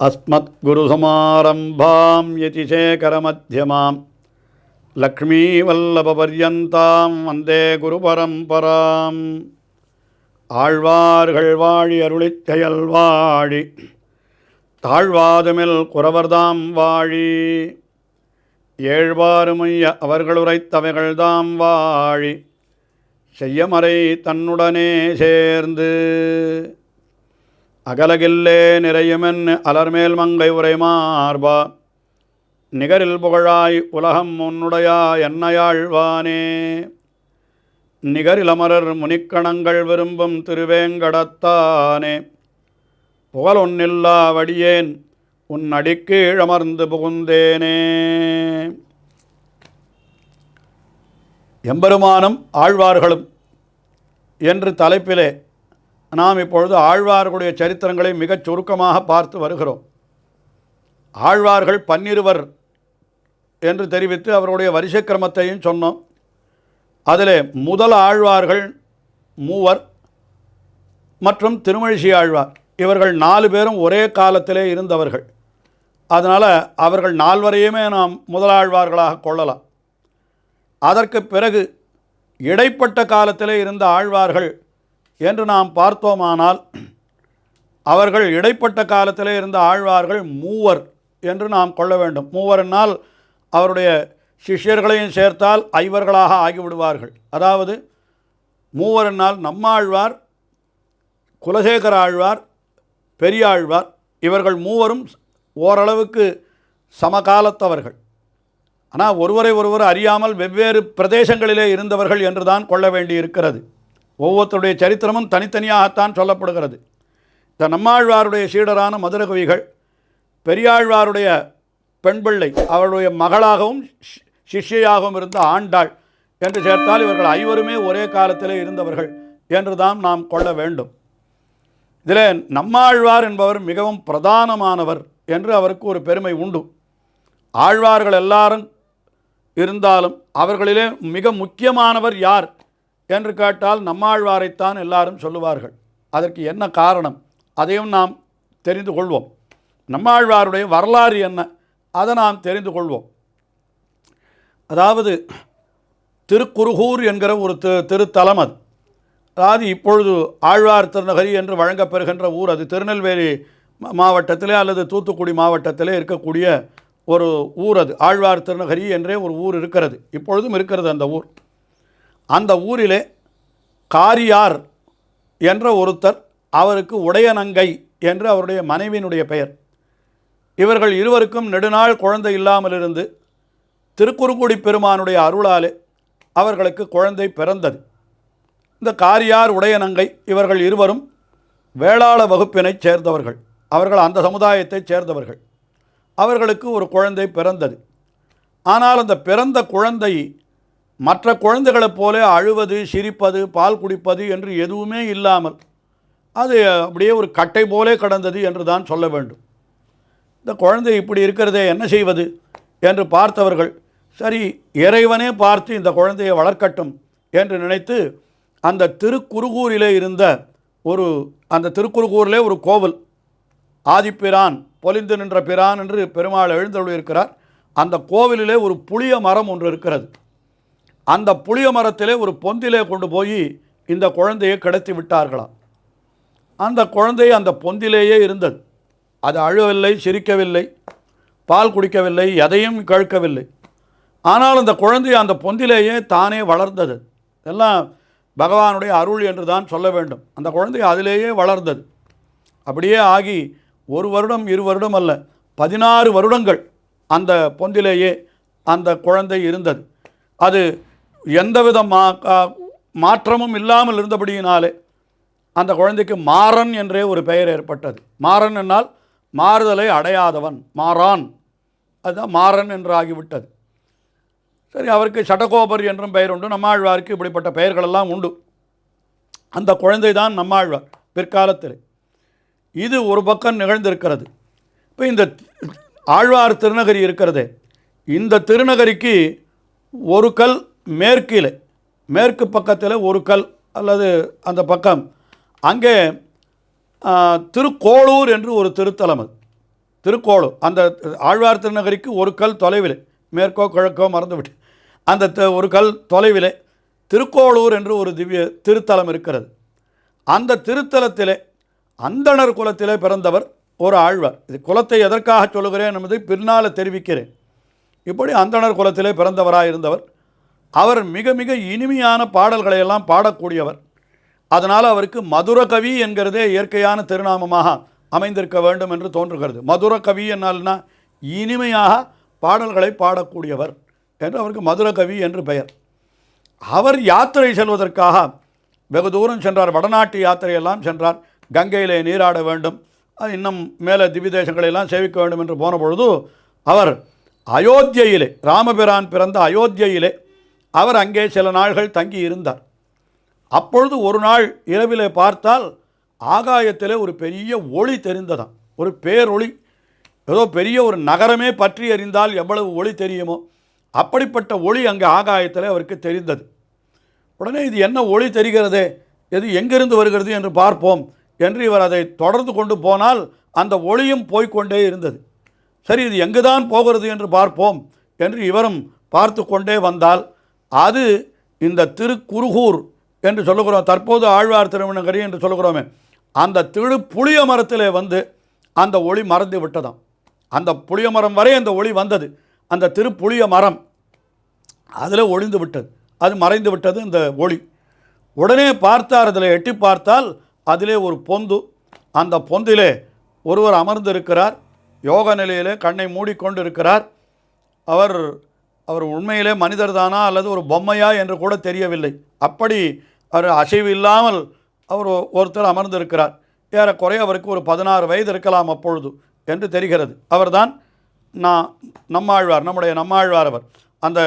अस्मद्गुरुसमारम्भां यतिशेखरमध्यमां லக்ஷ்மீவல்லபபர்யந்தாம் வந்தே குருபரம்பராம் ஆழ்வார்கள் வாழி அருளிச் செயல் வாழி தாழ்வாதுமில் குறவர்தாம் வாழி ஏழ்வாறுமைய அவர்களுரைத்தவைகள்தாம் வாழி செய்யமறை தன்னுடனே சேர்ந்து அகலகில்லே நிறையுமென் அலர்மேல் மங்கை உரைமார்பா. நிகரில் புகழாய் உலகம் உன்னுடையா என்னையாழ்வானே. நிகரில் அமரர் முனிக்கணங்கள் விரும்பும் திருவேங்கடத்தானே. புகழொன்னில்லா வடியேன் உன் அடிக்கீழமர்ந்து புகுந்தேனே. எம்பெருமானும் ஆழ்வார்களும் என்று தலைப்பிலே நாம் இப்பொழுது ஆழ்வார்களுடைய சரித்திரங்களை மிகச் சுருக்கமாக பார்த்து வருகிறோம். ஆழ்வார்கள் பன்னிருவர் என்று தெரிவித்து அவருடைய வரிசை கிரமத்தையும் சொன்னோம். அதில் முதல் ஆழ்வார்கள் மூவர் மற்றும் திருமழிசி ஆழ்வார். இவர்கள் நாலு பேரும் ஒரே காலத்திலே இருந்தவர்கள். அதனால் அவர்கள் நால்வரையுமே நாம் முதலாழ்வார்களாக கொள்ளலாம். அதற்கு பிறகு இடைப்பட்ட காலத்திலே இருந்த ஆழ்வார்கள் என்று நாம் பார்த்தோமானால் அவர்கள் இடைப்பட்ட காலத்திலே இருந்த ஆழ்வார்கள் மூவர் என்று நாம் கொள்ள வேண்டும். மூவர்னால் அவருடைய சிஷ்யர்களையும் சேர்த்தால் ஐவர்களாக ஆகிவிடுவார்கள். அதாவது மூவர்னால் நம்மாழ்வார் குலசேகர ஆழ்வார் பெரியாழ்வார் இவர்கள் மூவரும் ஓரளவுக்கு சமகாலத்தவர்கள். ஆனால் ஒருவரை ஒருவர் அறியாமல் வெவ்வேறு பிரதேசங்களிலே இருந்தவர்கள் என்று தான் கொள்ள வேண்டி இருக்கிறது ஒவ்வொருத்தருடைய சரித்திரமும் தனித்தனியாகத்தான் சொல்லப்படுகிறது. இந்த நம்மாழ்வாருடைய சீடரான மதுரகவிகள் பெரியாழ்வாருடைய பெண் பிள்ளை அவருடைய மகளாகவும் ஷி- சிஷ்யையாகவும் இருந்த ஆண்டாள் என்று சேர்த்தால் இவர்கள் ஐவருமே ஒரே காலத்திலே இருந்தவர்கள் என்றுதான் நாம் கொள்ள வேண்டும். இதில் நம்மாழ்வார் என்பவர் மிகவும் பிரதானமானவர் என்று அவருக்கு ஒரு பெருமை உண்டு. ஆழ்வார்கள் எல்லாரும் இருந்தாலும் அவர்களிலே மிக முக்கியமானவர் யார்? என்று கேட்டால் நம்மாழ்வாரைத்தான் எல்லாரும் சொல்லுவார்கள். அதற்கு என்ன காரணம்? அதையும் நாம் தெரிந்து கொள்வோம். நம்மாழ்வாருடைய வரலாறு என்ன? அதை நாம் தெரிந்து கொள்வோம். அதாவது திருக்குருகூர் என்கிற ஒரு திரு திருத்தலம் அது. அதாவது இப்பொழுது ஆழ்வார் திருநகரி என்று வழங்கப்பெறுகின்ற ஊர் அது. திருநெல்வேலி மாவட்டத்திலே அல்லது தூத்துக்குடி மாவட்டத்திலே இருக்கக்கூடிய ஒரு ஊர் அது. ஆழ்வார் திருநகரி என்றே ஒரு ஊர் இருக்கிறது. இப்பொழுதும் இருக்கிறது அந்த ஊர். அந்த ஊரிலே காரியார் என்ற ஒருத்தர் அவருக்கு உடையநங்கை என்று அவருடைய மனைவியினுடைய பெயர். இவர்கள் இருவருக்கும் நெடுநாள் குழந்தை இல்லாமல் இருந்து திருக்குறுங்குடி பெருமானுடைய அருளாலே அவர்களுக்கு குழந்தை பிறந்தது. இந்த காரியார் உடையநங்கை இவர்கள் இருவரும் வேளாள வகுப்பினைச் சேர்ந்தவர்கள். அவர்கள் அந்த சமுதாயத்தைச் சேர்ந்தவர்கள். அவர்களுக்கு ஒரு குழந்தை பிறந்தது. ஆனால் அந்த பிறந்த குழந்தை மற்ற குழந்தைகளைப் போல அழுவது சிரிப்பது பால் குடிப்பது என்று எதுவுமே இல்லாமல் அது அப்படியே ஒரு கட்டை போலே கடந்தது என்று தான் சொல்ல வேண்டும். இந்த குழந்தை இப்படி இருக்கிறதே என்ன செய்வது என்று பார்த்தவர்கள் சரி இறைவனே பார்த்து இந்த குழந்தையை வளர்க்கட்டும் என்று நினைத்து அந்த திருக்குறுகூரிலே இருந்த ஒரு அந்த திருக்குறுகூரிலே ஒரு கோவில் ஆதிப்பிரான் பொலிந்து நின்ற பிரான் என்று பெருமாள் எழுந்தருளியிருக்கிறார். அந்த கோவிலிலே ஒரு புளிய மரம் ஒன்று இருக்கிறது. அந்த புளிய மரத்திலே ஒரு பொந்திலே கொண்டு போய் இந்த குழந்தையை கிடத்தி விட்டார்களாம். அந்த குழந்தை அந்த பொந்திலேயே இருந்தது. அது அழுவில்லை சிரிக்கவில்லை பால் குடிக்கவில்லை எதையும் கேட்கவில்லை. ஆனால் அந்த குழந்தை அந்த பொந்திலேயே தானே வளர்ந்தது. எல்லாம் பகவானுடைய அருள் என்று தான் சொல்ல வேண்டும். அந்த குழந்தை அதிலேயே வளர்ந்தது. அப்படியே ஆகி ஒரு வருடம் இரு வருடம் அல்ல பதினாறு வருடங்கள் அந்த பொந்திலேயே அந்த குழந்தை இருந்தது. அது எந்தவித மா மாற்றமும் இல்லாமல் இருந்தபடியினாலே அந்த குழந்தைக்கு மாறன் என்றே ஒரு பெயர் ஏற்பட்டது. மாறன் என்னால் மாறுதலை அடையாதவன் மாறான். அதுதான் மாறன் என்று ஆகிவிட்டது சரி அவருக்கு சடகோபர் என்றும் பெயர் உண்டு. நம்மாழ்வாருக்கு இப்படிப்பட்ட பெயர்களெல்லாம் உண்டு. அந்த குழந்தை தான் நம்மாழ்வார் பிற்காலத்தில். இது ஒரு பக்கம் நிகழ்ந்திருக்கிறது. இப்போ இந்த ஆழ்வார் திருநகரி இருக்கிறதே. இந்த திருநகரிக்கு ஒரு கல் மேற்கில் மேற்கு பக்கத்தில் ஒரு கல் அல்லது அந்த பக்கம். அங்கே திருக்கோளூர் என்று ஒரு திருத்தலம் அது. திருக்கோளூர் அந்த ஆழ்வார் திருநகரிக்கு ஒரு கல் தொலைவில் மேற்கோ கிழக்கோ மறந்துவிட்டு. அந்த த- ஒரு கல் தொலைவிலே திருக்கோளூர் என்று ஒரு திவ்ய திருத்தலம் இருக்கிறது. அந்த திருத்தலத்திலே அந்தணர் குலத்திலே பிறந்தவர் ஒரு ஆழ்வார். இது குலத்தை எதற்காக சொல்கிறேன் என்பதை பின்னால் தெரிவிக்கிறேன். இப்படி அந்தணர் குலத்திலே பிறந்தவராக இருந்தவர் அவர் மிக மிக இனிமையான பாடல்களை எல்லாம் பாடக்கூடியவர். அதனால் அவருக்கு மதுர கவி என்கிறதே இயற்கையான திருநாமமாக அமைந்திருக்க வேண்டும் என்று தோன்றுகிறது. மதுர கவி என்னால்னா இனிமையாக பாடல்களை பாடக்கூடியவர் என்று அவருக்கு மதுர கவி என்று பெயர். அவர் யாத்திரை செல்வதற்காக வெகு தூரம் சென்றார். வடநாட்டு யாத்திரையெல்லாம் சென்றார். கங்கையிலே நீராட வேண்டும். இன்னும் மேலே திவ்ய தேசங்களெல்லாம் சேவிக்க வேண்டும் என்று போன பொழுது அவர் அயோத்தியிலே ராமபிரான் பிறந்த அயோத்தியிலே அவர் அங்கே சில நாள்கள் தங்கி இருந்தார் அப்பொழுது ஒரு நாள் இரவிலே பார்த்தால் ஆகாயத்திலே ஒரு பெரிய ஒளி தெரிந்ததாம். ஒரு பேரொளி. ஏதோ பெரிய ஒரு நகரமே பற்றி அறிந்தால் எவ்வளவு ஒளி தெரியுமோ அப்படிப்பட்ட ஒளி அங்கே ஆகாயத்தில் அவருக்கு தெரிந்தது. உடனே இது என்ன ஒளி தெரிகிறதே இது எங்கிருந்து வருகிறது என்று பார்ப்போம் என்று இவர் அதை தொடர்ந்து கொண்டு போனால் அந்த ஒளியும் போய்க்கொண்டே இருந்தது. சரி இது எங்குதான் போகிறது என்று பார்ப்போம் என்று இவரும் பார்த்து கொண்டே வந்தால் அது இந்த திருக்குறுகூர் என்று சொல்லுகிறோம். தற்போது ஆழ்வார் திருமணங்கரி என்று சொல்லுகிறோமே. அந்த திரு புளிய மரத்தில் வந்து அந்த ஒளி மறந்து விட்டதாம். அந்த புளிய மரம் வரை அந்த ஒளி வந்தது. அந்த திருப்புளிய மரம் அதில் ஒளிந்து விட்டது. அது மறைந்து விட்டது இந்த ஒளி. உடனே பார்த்தார் அதில் எட்டி பார்த்தால் அதிலே ஒரு பொந்து. அந்த பொந்திலே ஒருவர் அமர்ந்திருக்கிறார். யோக நிலையிலே கண்ணை மூடிக்கொண்டு இருக்கிறார் அவர் அவர் உண்மையிலே மனிதர்தானா அல்லது ஒரு பொம்மையா என்று கூட தெரியவில்லை. அப்படி அவர் அசைவு இல்லாமல் அவர் ஒருத்தர் அமர்ந்திருக்கிறார். ஏறக்குறைய அவருக்கு ஒரு பதினாறு வயது இருக்கலாம் அப்பொழுது என்று தெரிகிறது. அவர்தான் நான் நம்மாழ்வார் நம்முடைய நம்மாழ்வார் அவர். அந்த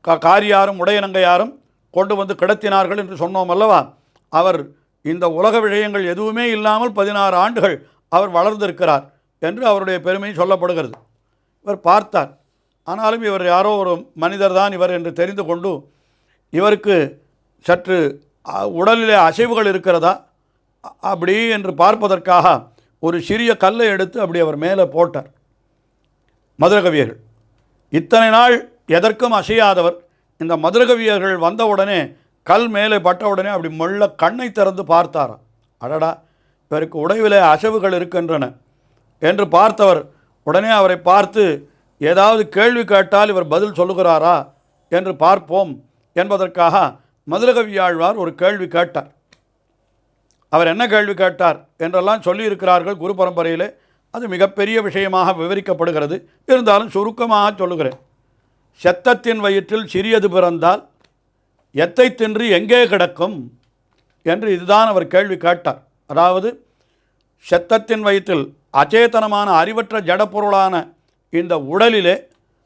க காரியாரும் உடையனங்கையாரும் கொண்டு வந்து கிடத்தினார்கள் என்று சொன்னோம் அல்லவா? அவர் இந்த உலக விஷயங்கள் எதுவுமே இல்லாமல் பதினாறு ஆண்டுகள் அவர் வளர்ந்திருக்கிறார் என்று அவருடைய பெருமை சொல்லப்படுகிறது. இவர் பார்த்தார். ஆனாலும் இவர் யாரோ ஒரு மனிதர் தான் இவர் என்று தெரிந்து கொண்டு இவருக்கு சற்று உடலிலே அசைவுகள் இருக்கிறதா? அ- அப்படி என்று பார்ப்பதற்காக ஒரு சிறிய கல்லை எடுத்து அப்படி அவர் மேலே போட்டார். மதுரகவியர்கள் இத்தனை நாள் எதற்கும் அசையாதவர். இந்த மதுரகவியர்கள் வந்தவுடனே கல் மேலே பட்டவுடனே அப்படி மெல்ல கண்ணை திறந்து பார்த்தாராம் அடடா இவருக்கு உடைவிலே அசைவுகள் இருக்கின்றன என்று பார்த்தவர் உடனே அவரை பார்த்து ஏதாவது கேள்வி கேட்டால் இவர் பதில் சொல்லுகிறாரா என்று பார்ப்போம் என்பதற்காக மதுரகவியாழ்வார் ஒரு கேள்வி கேட்டார். அவர் என்ன கேள்வி கேட்டார் என்றெல்லாம் சொல்லியிருக்கிறார்கள் குரு பரம்பரையிலே. அது மிகப்பெரிய விஷயமாக விவரிக்கப்படுகிறது. இருந்தாலும் சுருக்கமாக சொல்லுகிறேன். செத்தத்தின் வயிற்றில் சிறியது பிறந்தால் எத்தை தின்று எங்கே கிடக்கும் என்று இதுதான் அவர் கேள்வி கேட்டார். அதாவது செத்தத்தின் வயிற்றில் அச்சேதனமான அறிவற்ற ஜடப்பொருளான இந்த உடலிலே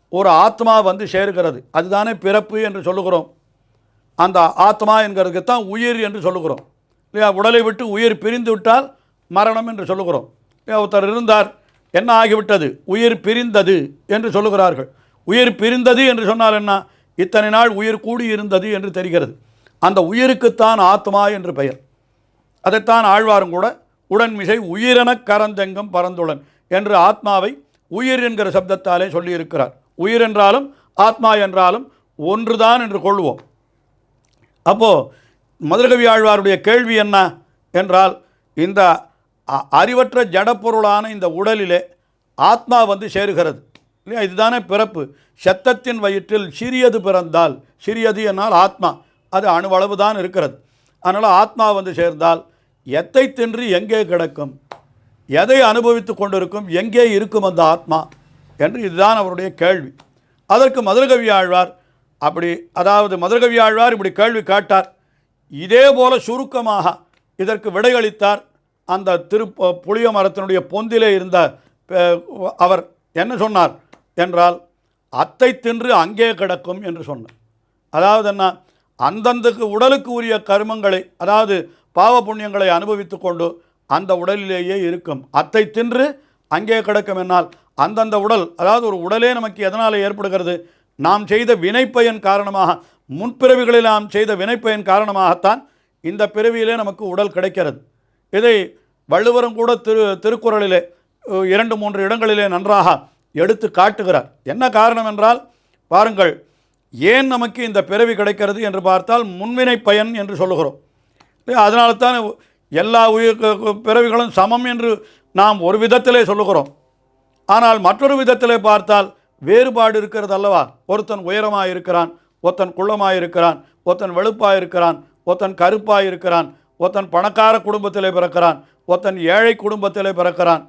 ஒரு ஆத்மா வந்து சேர்கிறது. அதுதானே பிறப்பு என்று சொல்லுகிறோம். அந்த ஆத்மா என்கிறதுக்கு தான் உயிர் என்று சொல்லுகிறோம். இல்லையா? உடலை விட்டு உயிர் பிரிந்து விட்டால் மரணம் என்று சொல்லுகிறோம். இல்லையா? ஒருத்தர் இருந்தார் என்ன ஆகிவிட்டது? உயிர் பிரிந்தது என்று சொல்லுகிறார்கள். உயிர் பிரிந்தது என்று சொன்னால் என்ன? இத்தனை நாள் உயிர் கூடி இருந்தது என்று தெரிகிறது. அந்த உயிருக்குத்தான் ஆத்மா என்று பெயர். அதைத்தான் ஆழ்வாரும் கூட உடன்மிசை உயிரெனக் கரந்தெங்கும் பரந்துளன் என்று ஆத்மாவை உயிர் என்கிற சப்தத்தாலே சொல்லியிருக்கிறார். உயிர் என்றாலும் ஆத்மா என்றாலும் ஒன்றுதான் என்று கொள்வோம். அப்போது மதுரகவி ஆழ்வாருடைய கேள்வி என்ன என்றால் இந்த அ- அறிவற்ற ஜடப்பொருளான இந்த உடலிலே ஆத்மா வந்து சேருகிறது. இல்லையா? இதுதானே பிறப்பு. செத்தத்தின் வயிற்றில் சிறியது பிறந்தால் சிறியது என்னால் ஆத்மா. அது அணுவளவு தான் இருக்கிறது. அதனால் ஆத்மா வந்து சேர்ந்தால் எத்தை தின்று எங்கே கிடக்கும்? எதை அனுபவித்து கொண்டிருக்கும் எங்கே இருக்கும் அந்த ஆத்மா? என்று இதுதான் அவருடைய கேள்வி. அதற்கு மதுரகவி ஆழ்வார் அப்படி அதாவது மதுரகவி ஆழ்வார் இப்படி கேள்வி கேட்டார். இதே போல சுருக்கமாக இதற்கு விடையளித்தார். அந்த திரு புளிய மரத்தினுடைய பொந்திலே இருந்த அவர் என்ன சொன்னார் என்றால் அத்தை தின்று அங்கே கிடக்கும் என்று சொன்னார். அதாவது என்ன? அந்தந்தக்கு உடலுக்கு உரிய கர்மங்களை அதாவது பாவ புண்ணியங்களை அனுபவித்து கொண்டு அந்த உடலிலேயே இருக்கும். அத்தை தின்று அங்கே கிடக்கும் என்னால். அந்தந்த உடல் அதாவது ஒரு உடலே நமக்கு எதனால் ஏற்படுகிறது? நாம் செய்த வினைப்பயன் காரணமாக முன்பிறவிகளில் நாம் செய்த வினைப்பயன் காரணமாகத்தான் இந்த பிறவியிலே நமக்கு உடல் கிடைக்கிறது. இதை வள்ளுவரும் கூட திரு திருக்குறளிலே இரண்டு மூன்று இடங்களிலே நன்றாக எடுத்து காட்டுகிறார். என்ன காரணம் என்றால் பாருங்கள் ஏன் நமக்கு இந்த பிறவி கிடைக்கிறது என்று பார்த்தால் முன்வினை பயன் என்று சொல்லுகிறோம். அதனால தான் எல்லா உயிர் பிறவிகளும் சமம் என்று நாம் ஒரு விதத்திலே சொல்லுகிறோம். ஆனால் மற்றொரு விதத்திலே பார்த்தால் வேறுபாடு இருக்கிறது அல்லவா? ஒருத்தன் உயரமாக இருக்கிறான் ஒருத்தன் குள்ளமாக இருக்கிறான் ஒருத்தன் வெளுப்பாக இருக்கிறான் ஒருத்தன் கருப்பாக இருக்கிறான் ஒருத்தன் பணக்கார குடும்பத்திலே பிறக்கிறான் ஒருத்தன் ஏழை குடும்பத்திலே பிறக்கிறான்.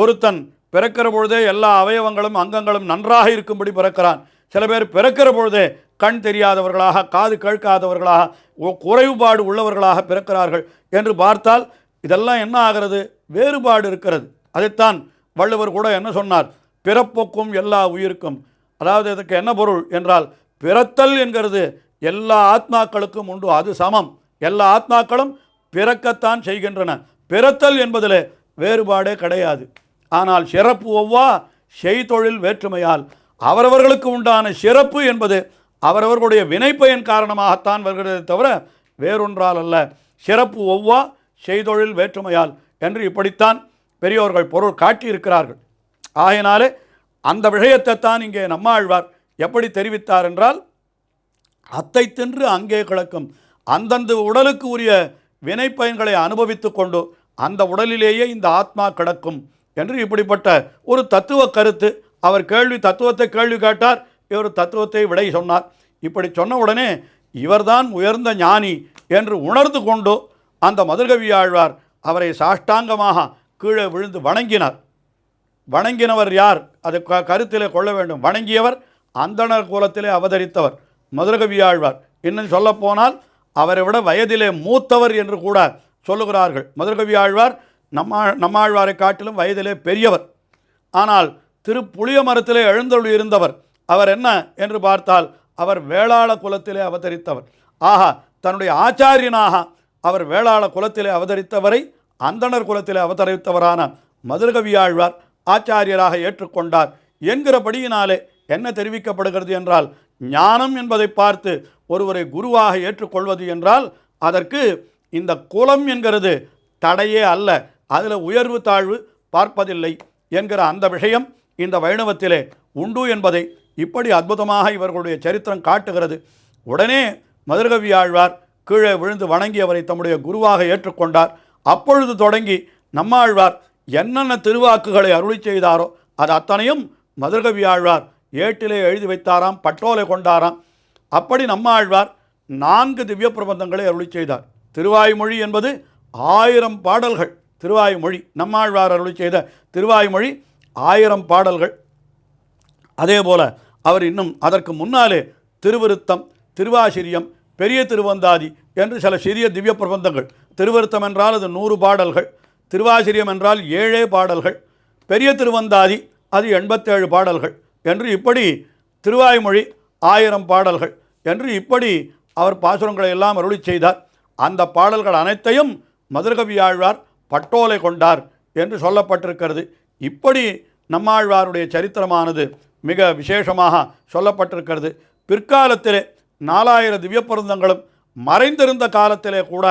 ஒருத்தன் பிறக்கிற பொழுதே எல்லா அவயவங்களும் அங்கங்களும் நன்றாக இருக்கும்படி பிறக்கிறான். சில பேர் பிறக்கிற பொழுதே கண் தெரியாதவர்களாக காது கேட்காதவர்களாக குறைவுபாடு உள்ளவர்களாக பிறக்கிறார்கள். என்று பார்த்தால் இதெல்லாம் என்ன ஆகிறது? வேறுபாடு இருக்கிறது. அதைத்தான் வள்ளுவர் கூட என்ன சொன்னார்? பிறப்புக்கும் எல்லா உயிருக்கும். அதாவது இதுக்கு என்ன பொருள் என்றால் பிறத்தல் என்கிறது எல்லா ஆத்மாக்களுக்கும் உண்டு. அது சமம். எல்லா ஆத்மாக்களும் பிறக்கத்தான் செய்கின்றன. பிறத்தல் என்பதில் வேறுபாடே கிடையாது. ஆனால் சிறப்பு ஒவ்வா செய்தொழில் வேற்றுமையால் அவரவர்களுக்கு உண்டான சிறப்பு என்பது அவரவர்களுடைய வினைப்பயன் காரணமாகத்தான் வருகிறதே தவிர வேறொன்றால் அல்ல. சிறப்பு ஒவ்வா செய்தொழில் வேற்றுமையால் என்று இப்படித்தான் பெரியோர்கள் பொருள் காட்டியிருக்கிறார்கள். ஆகையினாலே அந்த விஷயத்தை தான் இங்கே நம்மாழ்வார் எப்படி தெரிவித்தார் என்றால் அத்தை தின்று அங்கே கிடக்கும் அந்தந்த உடலுக்கு உரிய வினை பயன்களை அனுபவித்து கொண்டு அந்த உடலிலேயே இந்த ஆத்மா கிடக்கும் என்று இப்படிப்பட்ட ஒரு தத்துவ கருத்து அவர் கேள்வி தத்துவத்தை கேள்வி கேட்டார் இவர் தத்துவத்தை விடை சொன்னார். இப்படி சொன்ன உடனே இவர்தான் உயர்ந்த ஞானி என்று உணர்ந்து கொண்டு அந்த மதுர்கவி ஆழ்வார் அவரை சாஷ்டாங்கமாக கீழே விழுந்து வணங்கினார். வணங்கினவர் யார்? அதை க கருத்திலே கொள்ள வேண்டும். வணங்கியவர் அந்தணர் குலத்திலே அவதரித்தவர் மதுரகவியாழ்வார். இன்னும் சொல்லப்போனால் அவரை விட வயதிலே மூத்தவர் என்று கூட சொல்லுகிறார்கள். மதுரகவியாழ்வார் நம்மா நம்மாழ்வாரை காட்டிலும் வயதிலே பெரியவர். ஆனால் திருப்புளிய மரத்திலே எழுந்தொழி இருந்தவர். அவர் என்ன என்று பார்த்தால் அவர் வேளாள குலத்திலே அவதரித்தவர். ஆஹா தன்னுடைய ஆச்சாரியனாக அவர் வேளாள குலத்திலே அவதரித்தவரை அந்தணர் குலத்திலே அவதரித்தவரான மதுரகவியாழ்வார் ஆச்சாரியராக ஏற்றுக்கொண்டார் என்கிறபடியினாலே என்ன தெரிவிக்கப்படுகிறது என்றால் ஞானம் என்பதை பார்த்து ஒருவரை குருவாக ஏற்றுக்கொள்வது என்றால் அதற்கு இந்த குலம் என்கிறது தடையே அல்ல அதில் உயர்வு தாழ்வு பார்ப்பதில்லை என்கிற அந்த விஷயம் இந்த வைணவத்திலே உண்டு என்பதை இப்படி அற்புதமாக இவர்களுடைய சரித்திரம் காட்டுகிறது. உடனே மதுரகவி ஆழ்வார் கீழே விழுந்து வணங்கியவரை தம்முடைய குருவாக ஏற்றுக்கொண்டார். அப்பொழுது தொடங்கி நம்மாழ்வார் என்னென்ன திருவாக்குகளை அருளி செய்தாரோ அது அத்தனையும் மதுரகவி ஆழ்வார் ஏட்டிலே எழுதி வைத்தாராம் பட்டோலை கொண்டாராம். அப்படி நம்மாழ்வார் நான்கு திவ்ய பிரபந்தங்களை அருளி செய்தார். திருவாய்மொழி என்பது ஆயிரம் பாடல்கள். திருவாய்மொழி நம்மாழ்வார் அருளி செய்த திருவாய்மொழி ஆயிரம் பாடல்கள். அதே போல அவர் இன்னும் அதற்கு முன்னாலே திருவிருத்தம் திருவாசிரியம் பெரிய திருவந்தாதி என்று சில சிறிய திவ்ய பிரபந்தங்கள். திருவிருத்தம் என்றால் அது நூறு பாடல்கள் திருவாசிரியம் என்றால் ஏழே பாடல்கள் பெரிய திருவந்தாதி அது எண்பத்தேழு பாடல்கள் என்று இப்படி திருவாய்மொழி ஆயிரம் பாடல்கள் என்று இப்படி அவர் பாசுரங்களை எல்லாம் அருளி செய்தார். அந்த பாடல்கள் அனைத்தையும் மதுரகவி ஆழ்வார் பட்டோலை கொண்டார் என்று சொல்லப்பட்டிருக்கிறது. இப்படி நம்மாழ்வாருடைய சரித்திரமானது மிக விசேஷமாக சொல்லப்பட்டிருக்கிறது. பிற்காலத்திலே நாலாயிரம் திவ்யபரந்தங்களும் மறைந்திருந்த காலத்திலே கூட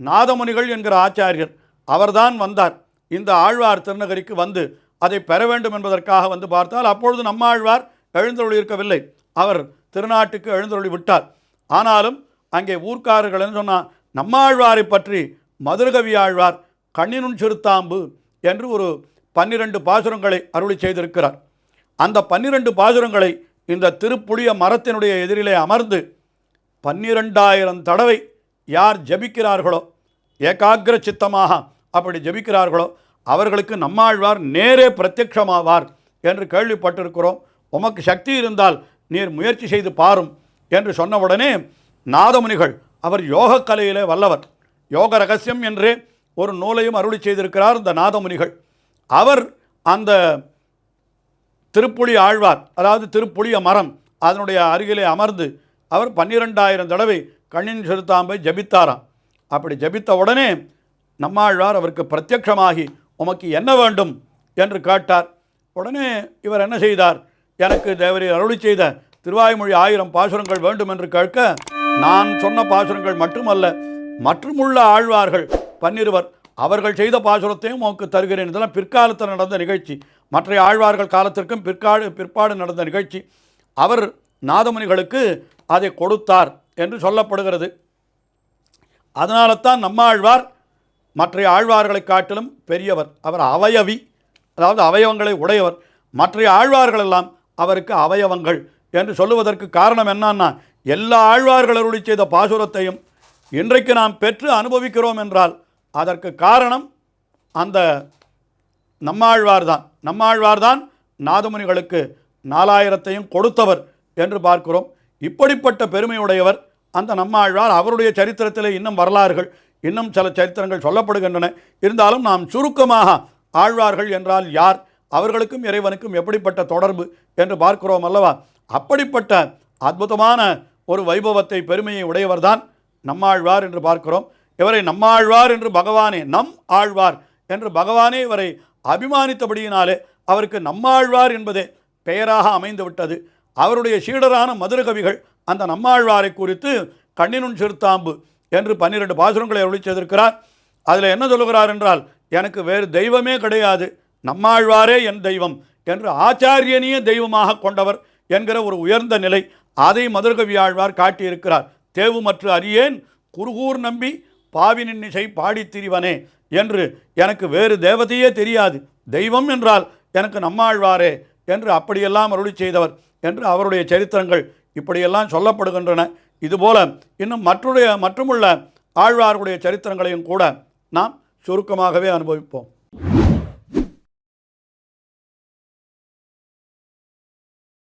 நாதமுனிகள் என்கிற ஆச்சாரியர் அவர்தான் வந்தார். இந்த ஆழ்வார் திருநகரிக்கு வந்து அதை பெற வேண்டும் என்பதற்காக வந்து பார்த்தால் அப்பொழுது நம்மாழ்வார் எழுந்தருளி இருக்கவில்லை. அவர் திருநாட்டுக்கு எழுந்தருளி விட்டார். ஆனாலும் அங்கே ஊர்க்காரர்கள் என்று சொன்னால் நம்மாழ்வாரை பற்றி மதுரகவி ஆழ்வார் கண்ணினுன் சிறுத்தாம்பு என்று ஒரு பன்னிரண்டு பாசுரங்களை அருளி செய்திருக்கிறார். அந்த பன்னிரண்டு பாசுரங்களை இந்த திருப்புளிய மரத்தினுடைய எதிரிலே அமர்ந்து பன்னிரெண்டாயிரம் தடவை யார் ஜபிக்கிறார்களோ ஏகாகிர சித்தமாக அப்படி ஜபிக்கிறார்களோ அவர்களுக்கு நம்மாழ்வார் நேரே பிரத்யக்ஷமாவார் என்று கேள்விப்பட்டிருக்கிறோம். உமக்கு சக்தி இருந்தால் நீர் முயற்சி செய்து பாரும் என்று சொன்னவுடனே நாதமுனிகள் அவர் யோக கலையிலே வல்லவர். யோக ரகசியம் என்றே ஒரு நூலையும் அருளி செய்திருக்கிறார் இந்த நாதமுனிகள். அவர் அந்த திருப்புளி ஆழ்வார் அதாவது திருப்புளிய மரம் அதனுடைய அருகிலே அமர்ந்து அவர் பன்னிரெண்டாயிரம் தடவை கண்ணின் சிறுத்தாம்பை ஜபித்தாராம். அப்படி ஜபித்த உடனே நம்மாழ்வார் அவருக்கு பிரத்யக்ஷமாகி உமக்கு என்ன வேண்டும்? என்று கேட்டார். உடனே இவர் என்ன செய்தார்? எனக்கு தேவரை அருளி செய்த திருவாய்மொழி ஆயிரம் பாசுரங்கள் வேண்டும் என்று கேட்க நான் சொன்ன பாசுரங்கள் மட்டுமல்ல மற்றுமுள்ள ஆழ்வார்கள் பன்னிருவர் அவர்கள் செய்த பாசுரத்தையும் உனக்கு தருகிறேன். இதெல்லாம் பிற்காலத்தில் நடந்த நிகழ்ச்சி. மற்ற ஆழ்வார்கள் காலத்திற்கும் பிற்காடு பிற்பாடு நடந்த நிகழ்ச்சி. அவர் நாதமுனிகளுக்கு அதை கொடுத்தார் என்று சொல்லப்படுகிறது. அதனால தான் நம்மாழ்வார் மற்ற ஆழ்வார்களை காட்டிலும் பெரியவர். அவர் அவயவி அதாவது அவயவங்களை உடையவர். மற்ற ஆழ்வார்களெல்லாம் அவருக்கு அவயவங்கள் என்று சொல்லுவதற்கு காரணம் என்னன்னா எல்லா ஆழ்வார்கள் அருளி செய்த பாசுரத்தையும் இன்றைக்கு நாம் பெற்று அனுபவிக்கிறோம் என்றால் அதற்கு காரணம் அந்த நம்மாழ்வார் தான் நம்மாழ்வார் தான் நாதமுனிகளுக்கு நாலாயிரத்தையும் கொடுத்தவர் என்று பார்க்கிறோம். இப்படிப்பட்ட பெருமையுடையவர் அந்த நம்மாழ்வார் அவருடைய சரித்திரத்தில் இன்னும் வரலாறுகள் இன்னும் சில சரித்திரங்கள் சொல்லப்படுகின்றன. இருந்தாலும் நாம் சுருக்கமாக ஆழ்வார்கள் என்றால் யார்? அவர்களுக்கும் இறைவனுக்கும் எப்படிப்பட்ட தொடர்பு என்று பார்க்கிறோம் அல்லவா? அப்படிப்பட்ட அற்புதமான ஒரு வைபவத்தை பெருமையை உடையவர்தான் நம்மாழ்வார் என்று பார்க்கிறோம். இவரை நம்மாழ்வார் என்று பகவானே நம் ஆழ்வார் என்று பகவானே இவரை அபிமானித்தபடியினாலே அவருக்கு நம்மாழ்வார் என்பதே பெயராக அமைந்துவிட்டது. அவருடைய சீடரான மதுரகவிகள் அந்த நம்மாழ்வாரை குறித்து கண்ணினுன் சிறுத்தாம்பு என்று பன்னிரண்டு பாசுரங்களை அருளி செய்திருக்கிறார். அதில் என்ன சொல்லுகிறார் என்றால் எனக்கு வேறு தெய்வமே கிடையாது. நம்மாழ்வாரே என் தெய்வம் என்று ஆச்சாரியனையே தெய்வமாக கொண்டவர் என்கிற ஒரு உயர்ந்த நிலை அதை மதுரகவி ஆழ்வார் காட்டியிருக்கிறார். தேவுமற்று அறியேன் குருகூர் நம்பி பாவினின் இசை பாடித் திரிவனே என்று எனக்கு வேறு தேவதையே தெரியாது. தெய்வம் என்றால் எனக்கு நம்மாழ்வாரே என்று அப்படியெல்லாம் அருளி செய்தவர் என்று அவருடைய சரித்திரங்கள் இப்படியெல்லாம் சொல்லப்படுகின்றன. இதுபோல இன்னும் மற்றுடைய மற்றுமுள்ள ஆழ்வார்களுடைய சரித்திரங்களையும் கூட நாம் சுருக்கமாகவே அனுபவிப்போம்.